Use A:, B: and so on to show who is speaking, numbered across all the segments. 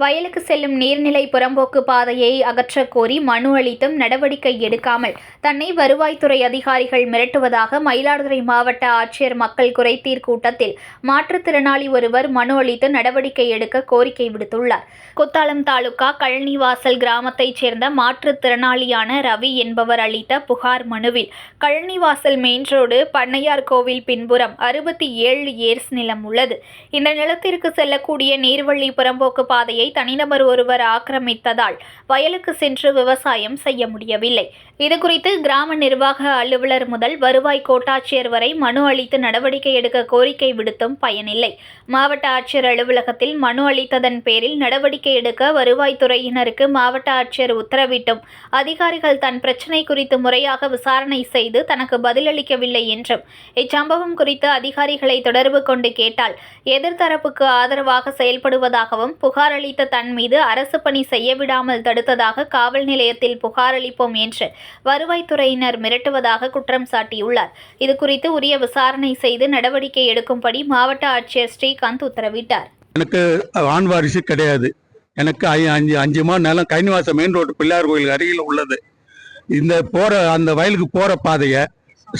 A: வயலுக்கு செல்லும் நீர்நிலை புறம்போக்கு பாதையை அகற்றக் கோரி மனு அளித்தும் நடவடிக்கை எடுக்காமல் தன்னை வருவாய்த்துறை அதிகாரிகள் மிரட்டுவதாக மயிலாடுதுறை மாவட்ட ஆட்சியர் மக்கள் குறைதீர் கூட்டத்தில் மாற்றுத்திறனாளி ஒருவர் மனு அளித்து நடவடிக்கை எடுக்க கோரிக்கை விடுத்துள்ளார். குத்தாலம் தாலுகா கழனிவாசல் கிராமத்தைச் சேர்ந்த மாற்றுத்திறனாளியான ரவி என்பவர் அளித்த புகார் மனுவில் கழனிவாசல் மெயின் ரோடு பண்ணையார் கோவில் பின்புறம் அறுபத்தி ஏழு ஏர்ஸ் நிலம் உள்ளது. இந்த நிலத்திற்கு செல்லக்கூடிய நீர்வழி புறம்போக்கு பாதையை தனிநபர் ஒருவர் ஆக்கிரமித்ததால் வயலுக்கு சென்று விவசாயம் செய்ய முடியவில்லை. இதுகுறித்து கிராம நிர்வாக அலுவலர் முதல் வருவாய் கோட்டாட்சியர் வரை மனு அளித்து நடவடிக்கை எடுக்க கோரிக்கை விடுத்தும் பயனில்லை. மாவட்ட ஆட்சியர் அலுவலகத்தில் மனு அளித்ததன் பேரில் நடவடிக்கை எடுக்க வருவாய்த்துறையினருக்கு மாவட்ட ஆட்சியர் உத்தரவிட்டும். அதிகாரிகள் தன் பிரச்சினை குறித்து முறையாக விசாரணை செய்து தனக்கு பதிலளிக்கவில்லை என்றும் இச்சம்பவம் குறித்து அதிகாரிகளை தொடர்பு கொண்டு கேட்டால் எதிர்த்தரப்புக்கு ஆதரவாக செயல்படுவதாகவும் புகார் அளித்த தன் மீது அரசு பணி செய்ய விடாமல் தடுத்ததாக காவல் நிலையத்தில் புகார் அளிப்போம் என்று வருவாய்த்துறையினர் மிரட்டுவதாக குற்றம் சாட்டியுள்ளார். இதுகுறித்து உரிய விசாரணை செய்து நடவடிக்கை எடுக்கும்படி மாவட்ட ஆட்சியர் ஸ்ரீகாந்த் உத்தரவிட்டார்.
B: எனக்கு ஆண் வாரிசு கிடையாது. எனக்கு அஞ்சு அஞ்சு மா நிலம் கைனிவாசம் மெயின் ரோடு பிள்ளையார் கோயில் அருகில் உள்ளது. இந்த போற அந்த வயலுக்கு போற பாதையை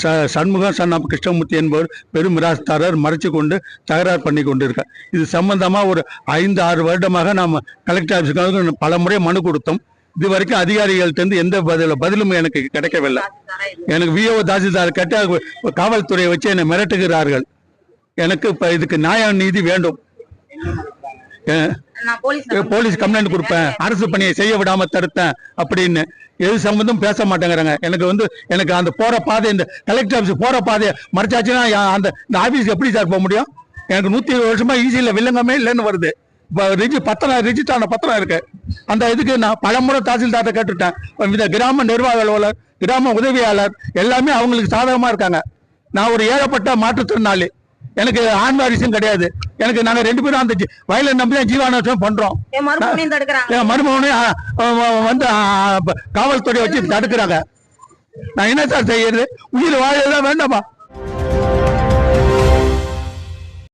B: ச சண்முகம் சன் ஆஃப் கிருஷ்ணமூர்த்தி என்பவர் பெரும் மிராஸ்தாரர் மறைச்சு கொண்டு தகராறு பண்ணி கொண்டிருக்கார். இது சம்பந்தமாக ஒரு ஐந்து ஆறு வருடமாக நாம் கலெக்டர் ஆஃபீஸுக்கு பல முறை மனு கொடுத்தோம். இது வரைக்கும் அதிகாரிகள்ட்டேருந்து எந்த பதில பதிலும் எனக்கு கிடைக்கவில்லை. எனக்கு விஓ தாசில்தார் கட்ட காவல்துறையை வச்சு என்னை மிரட்டுகிறார்கள். எனக்கு இப்போ இதுக்கு நியாய நீதி வேண்டும்.
C: போலீஸ்
B: கம்ப்ளைண்ட் கொடுப்பேன். அரசு பணியை செய்ய விடாம தடுத்தேன் அப்படின்னு எது சம்பந்தம் பேச மாட்டேங்கிறாங்க. எனக்கு வந்து எனக்கு அந்த போற பாதை இந்த கலெக்டர் ஆஃபீஸ் போற பாதையை மறைச்சாச்சுன்னா அந்த இந்த ஆபீஸ் எப்படி சார் போக முடியும்? எனக்கு நூத்தி இருபது வருஷமா ஈஸியில் வில்லங்கமே இல்லைன்னு வருது. ரிஜி பத்திரம் ரிஜிஸ்டர் ஆன பத்திரம் இருக்கு. அந்த இதுக்கு நான் பலமுறை தாசில்தார்ட்ட கேட்டுட்டேன். இந்த கிராம நிர்வாக அலுவலர் கிராம உதவியாளர் எல்லாமே அவங்களுக்கு சாதகமா இருக்காங்க. நான் ஒரு ஏழப்பட்ட மாற்றுத்திறனாளி. எனக்கு ஆண் வாரிசும் கிடையாது. எனக்கு நாங்க ரெண்டு பேரும் அந்த வயலை நம்பி தான் ஜீவானோசம் பண்றோம்.
C: என் மறுபடியும் தடுக்கிறாங்க.
B: என் மருமகனே ஆ, ஆ, வந்து காவல்துறை வச்சு தடுக்கிறாங்க. நான் என்ன சார் செய்யறது? உயிர் வாழதான் வேண்டாமா?